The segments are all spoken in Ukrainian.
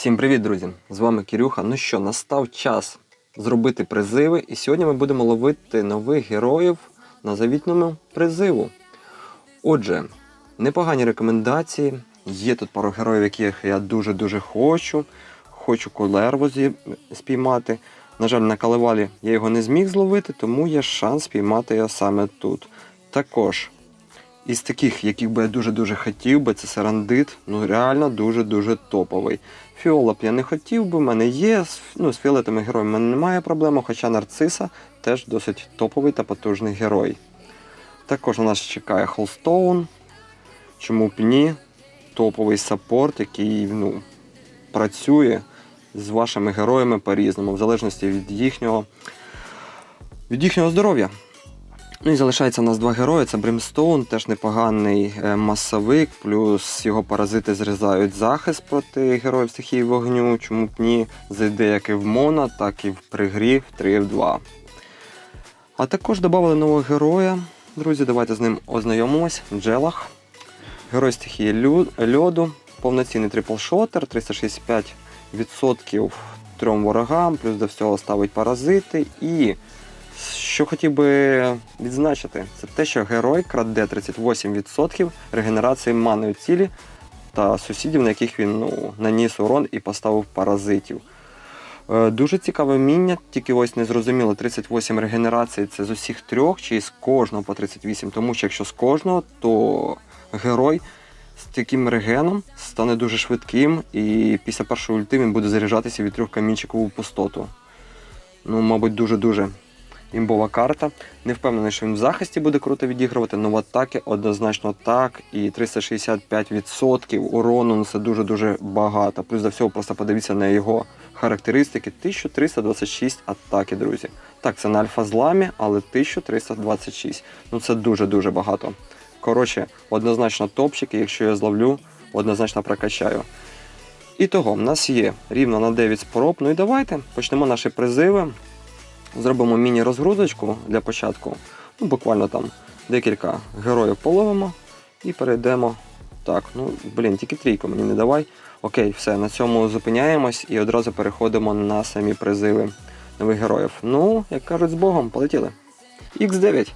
Всім привіт, друзі! З вами Кирюха. Ну що, настав час зробити призиви, і сьогодні ми будемо ловити нових героїв на завітному призиву. Отже, непогані рекомендації. Є тут пару героїв, яких я дуже-дуже хочу. Хочу колерву спіймати. На жаль, на каливалі я його не зміг зловити, тому є шанс спіймати його саме тут. Також із таких, яких би я дуже-дуже хотів би, це Серандит, ну реально дуже-дуже топовий. Фіола б я не хотів би, в мене є. Ну, з фіолетовими героями в мене немає проблем, хоча Нарциса теж досить топовий та потужний герой. Також у нас чекає Холстоун. Чому б ні? Топовий саппорт, який ну, працює з вашими героями по-різному, в залежності від їхнього, від їхнього здоров'я. Ну і залишається у нас два герої: це Бримстоун, теж непоганий е, масовик, плюс його паразити зрізають захист проти героїв стихії вогню. Чому б ні? Зайде як і в Мона, так і в пригрів 3 в 2. А також додали нового героя. Друзі, давайте з ним ознайомимось. Джелах. Герой стихії льоду, повноцінний трипл-шотер, 365% трьом ворогам, плюс до всього ставить паразити. І що хотів би відзначити, це те, що герой краде 38% регенерації мани у цілі та сусідів, на яких він ну, наніс урон і поставив паразитів. Е, Дуже цікаве вміння, тільки ось не зрозуміло, 38 регенерацій це з усіх трьох чи з кожного по 38, тому що якщо з кожного, то герой з таким регеном стане дуже швидким, і після першої ульти він буде заряджатися від трьох камінчикову пустоту. Ну, мабуть, дуже-дуже імбова карта. Не впевнений, що він в захисті буде круто відігрувати, але в атаки однозначно так. І 365% урону ну, це дуже-дуже багато. Плюс до всього просто подивіться на його характеристики. 1326 атаки, друзі. Так, це на альфа-зламі, але 1326. Ну це дуже-дуже багато. Коротше, однозначно топчик, якщо я зловлю, однозначно прокачаю. І того, в нас є рівно на 9 спроб. Ну і давайте почнемо наші призиви. Зробимо міні-розгрузочку для початку. Ну, буквально там декілька героїв половимо і перейдемо. Так, ну блін, тільки трійку мені не давай. Окей, все, на цьому зупиняємось і одразу переходимо на самі призиви нових героїв. Ну, як кажуть, з Богом, полетіли. Х9.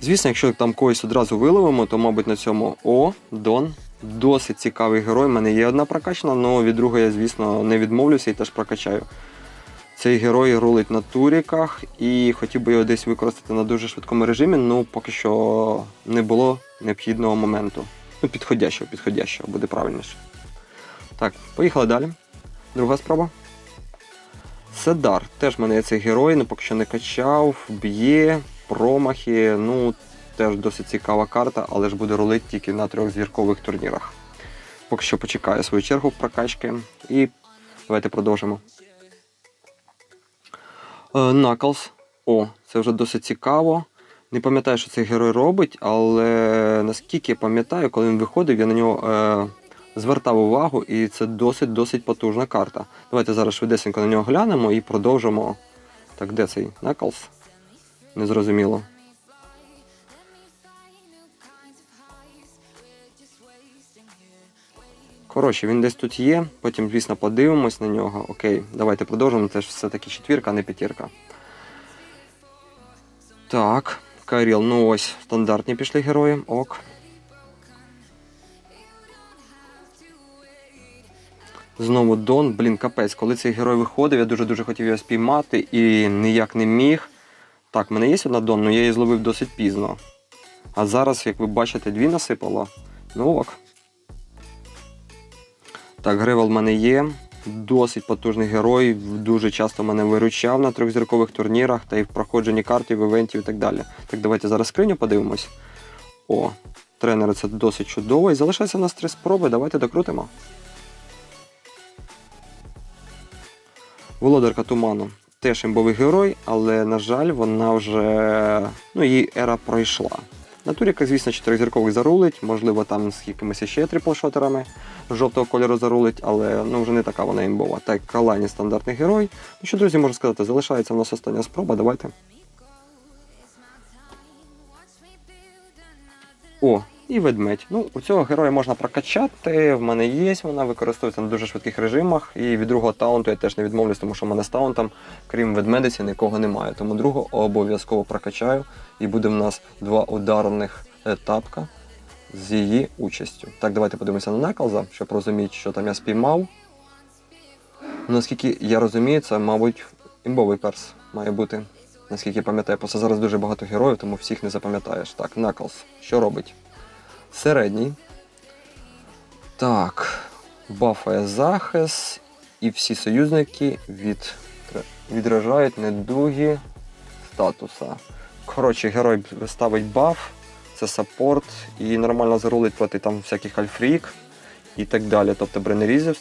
Звісно, якщо там когось одразу виловимо, то, мабуть, на цьому О, Дон. Досить цікавий герой. У мене є одна прокачана, але від другої я, звісно, не відмовлюся і теж прокачаю. Цей герой рулить на туріках і хотів би його десь використати на дуже швидкому режимі, ну поки що не було необхідного моменту. Ну, підходящого, підходящого, буде правильніше. Так, поїхали далі. Друга спроба. Седар. Теж в мене є цей герой, але поки що не качав, б'є, промахи. Ну, теж досить цікава карта, але ж буде рулити тільки на трьох зіркових турнірах. Поки що почекаю свою чергу прокачки і давайте продовжимо. Наклз. О, це вже досить цікаво. Не пам'ятаю, що цей герой робить, але наскільки я пам'ятаю, коли він виходив, я на нього е, звертав увагу, і це досить-досить потужна карта. Давайте зараз швидесенько на нього глянемо і продовжимо. Так, де цей Наклз? Незрозуміло. Коротше, він десь тут є, потім, звісно, подивимось на нього. Окей, давайте продовжимо. Це ж все-таки четвірка, а не п'ятірка. Так, Кайріл, ну ось, стандартні пішли герої. Ок. Знову Дон, блін, капець. Коли цей герой виходив, я дуже-дуже хотів його спіймати і ніяк не міг. Так, в мене є одна Дон, але я її зловив досить пізно. А зараз, як ви бачите, дві насипало. Ну ок. Так, Гревел в мене є. Досить потужний герой. Дуже часто мене виручав на трьохзіркових турнірах та й в проходженні картів, івентів і так далі. Так, давайте зараз скриню подивимось. О, тренери це досить чудово. І залишається у нас три спроби. Давайте докрутимо. Володарка туману. Теж імбовий герой, але, на жаль, вона вже. Ну, її ера пройшла. На туріках, звісно, чотиризірковий зарулить, можливо, там з якимись ще триплшотерами жовтого кольору зарулить, але ну, вже не така вона імбова. Так, Калані стандартний герой. Ну що, друзі, можу сказати, залишається в нас остання спроба, давайте. О, і ведмедь. Ну, у цього героя можна прокачати. В мене є, вона використовується на дуже швидких режимах. І від другого таунту я теж не відмовлюсь, тому що в мене з таунтом, крім ведмедиці, нікого немає. Тому другого обов'язково прокачаю. І буде в нас два ударних етапка з її участю. Так, давайте подивимося на Наклза, щоб розуміти, що там я спіймав. Наскільки я розумію, це, мабуть, імбовий перс має бути. Наскільки пам'ятаю, просто зараз дуже багато героїв, тому всіх не запам'ятаєш. Так, Наклз, що робить? Середній. Так. Бафає захист. І всі союзники від... відражають недуги статуса. Коротше, герой ставить баф, це саппорт і нормально зарулить проти там всяких альфрік і так далі. Тобто бренерізів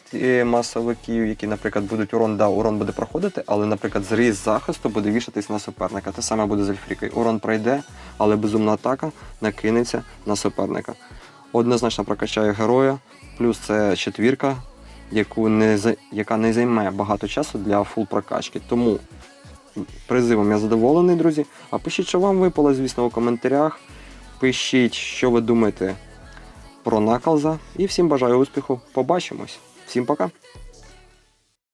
масовиків, які, наприклад, будуть урон, да, урон буде проходити, але, наприклад, зріз захисту буде вішатись на суперника. Те саме буде з альфрікою. Урон пройде, але безумна атака накинеться на суперника. Однозначно прокачаю героя, плюс це четвірка, яку не, яка не займе багато часу для фул прокачки. Тому призивом я задоволений, друзі. А пишіть, що вам випало, звісно, у коментарях. Пишіть, що ви думаєте про Наклза. І всім бажаю успіху. Побачимось. Всім пока!